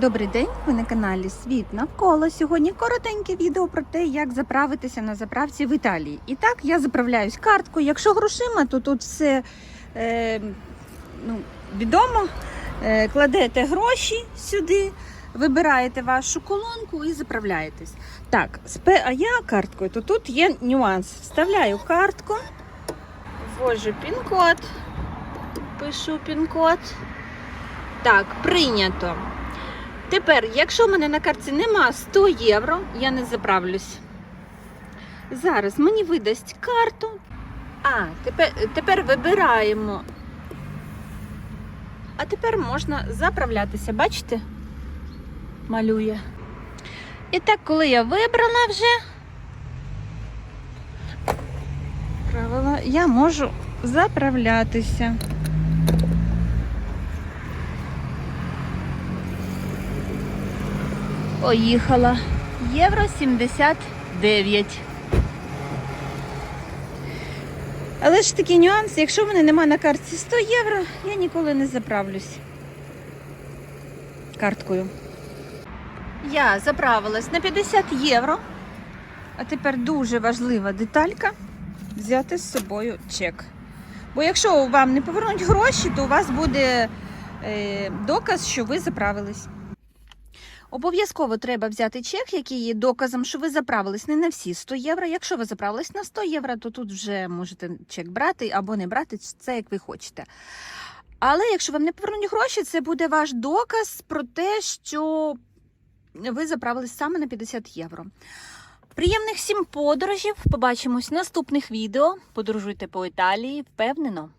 Добрий день, ви на каналі Світ навколо. Сьогодні коротеньке відео про те, як заправитися на заправці в Італії. І так, я заправляюсь карткою. Якщо грошима, то тут все е, ну, відомо. Е, кладете гроші сюди, вибираєте вашу колонку і заправляєтесь. Так, спе- а я карткою, то тут є нюанс. Вставляю картку, ввожу пін-код, пишу пін-код. Так, прийнято. Тепер, якщо в мене на картці нема 100 євро, я не заправлюсь. Зараз мені видасть карту. А, тепер, тепер вибираємо. А тепер можна заправлятися, бачите? Малює. І так, коли я вибрала вже правила, я можу заправлятися. Поїхала. Євро 79. Але ж такий нюанс, якщо в мене нема на картці 100 євро, я ніколи не заправлюсь карткою. Я заправилась на 50 євро. А тепер дуже важлива деталька взяти з собою чек. Бо якщо вам не повернуть гроші, то у вас буде е, доказ, що ви заправились. Обов'язково треба взяти чек, який є доказом, що ви заправились не на всі 100 євро. Якщо ви заправились на 100 євро, то тут вже можете чек брати або не брати, це як ви хочете. Але якщо вам не повернуть гроші, це буде ваш доказ про те, що ви заправились саме на 50 євро. Приємних всім подорожів! Побачимось в наступних відео. Подорожуйте по Італії, впевнено.